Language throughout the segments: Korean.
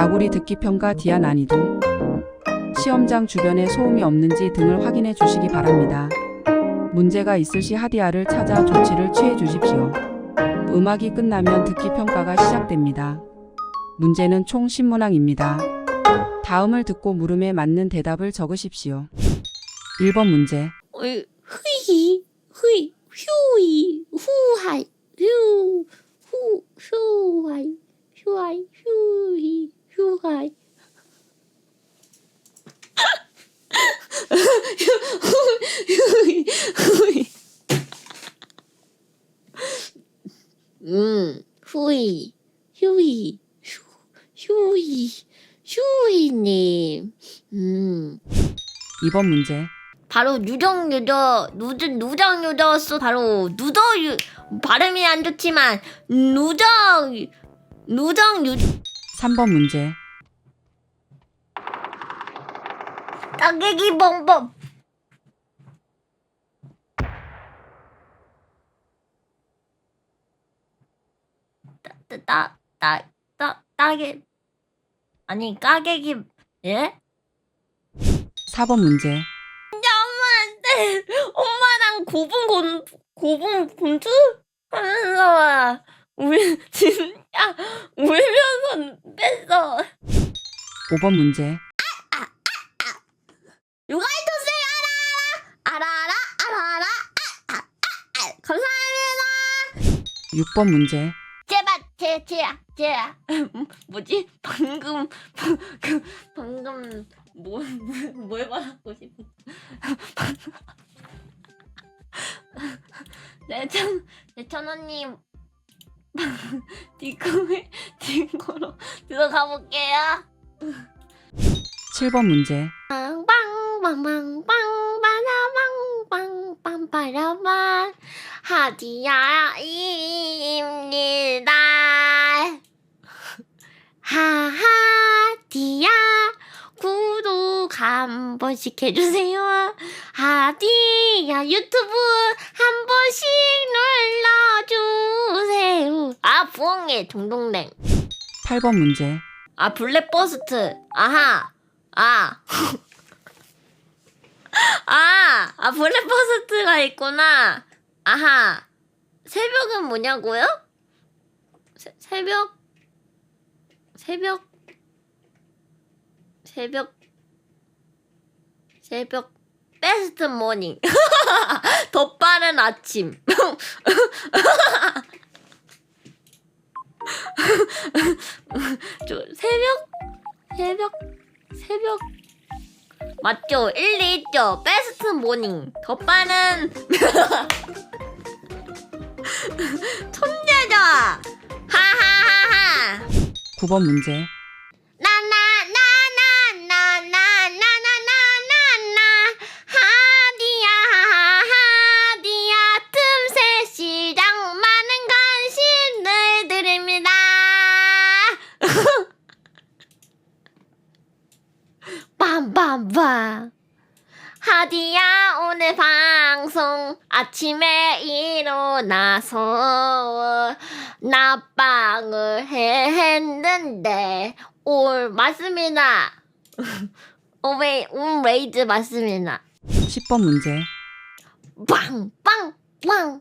다구리 듣기 평가 디아 난이도 시험장 주변에 소음이 없는지 등을 확인해 주시기 바랍니다. 문제가 있을 시 하디아를 찾아 조치를 취해 주십시오. 음악이 끝나면 듣기 평가가 시작됩니다. 문제는 총 10문항입니다. 다음을 듣고 물음에 맞는 대답을 적으십시오. 1번 문제. 어이, 흐이, 흐이, 휴이, 후하이, 휴, 후, 휴하이, 휴하이, 휴이, 휴이. 음, 후이, 휴이, 휴, 휴이, 휴이님. 음. 2번 문제. 바로 누정 유저 누정 누정 유저였어 바로 누더 유 발음이 안 좋지만 누정 누정 유 3번 문제. 따개기 범범 따따따따 따개 아니 까개기 예? 4번 문제. 안돼 엄마랑 고분 곤 고분 곤투 하면서 울 진짜 울면서 뺐어 5번 문제. 누가 해줬어요 알아 알아 알아 알아 알아 아, 아, 아, 아. 감사합니다 6번 문제. 제발 제 제야 제야 뭐지 방금 그 방금 뭐뭘 말하고 싶어 내천 내천 언니 디코에 디코로 들어가 볼게요 7번 문제. 빵빵빵빵빵빵빵빵빵빵 하디야입니다 하하디야 구독 한 번씩 해주세요. 하디야 유튜브 한 번씩 눌러주세요. 아 부엉이 동동댕. 8번 문제. 아 블랙버스트. 아하. 아. 아, 아 블랙버스트가 있구나. 아하. 새벽은 뭐냐고요? 새, 새벽? 새벽? 새벽 새벽 베스트 모닝 더 빠른 아침. 저 새벽 새벽 새벽. 맞죠? 일리 있죠? 베스트 모닝 더 빠른. 천재자 하하하하. 9번 문제. 빰빰빰 하디야 오늘 방송 아침에 일어나서 나빵을 해 했는데 올 맞습니다. 오웨이 온 레이즈 맞습니다. 10번 문제. 빵빵빵빵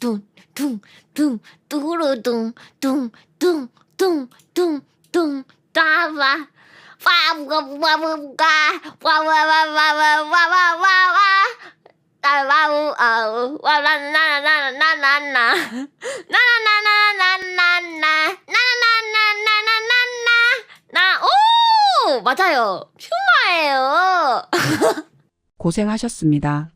둥둥둥 뚜루둥 둥둥둥둥둥 따와 와우가와우가 와와와와와와와와 따와우 아우 와라나나나나나나 나 나나나나나나 나나나나나나나 나 오 맞아요 퓨마예요 고생하셨습니다.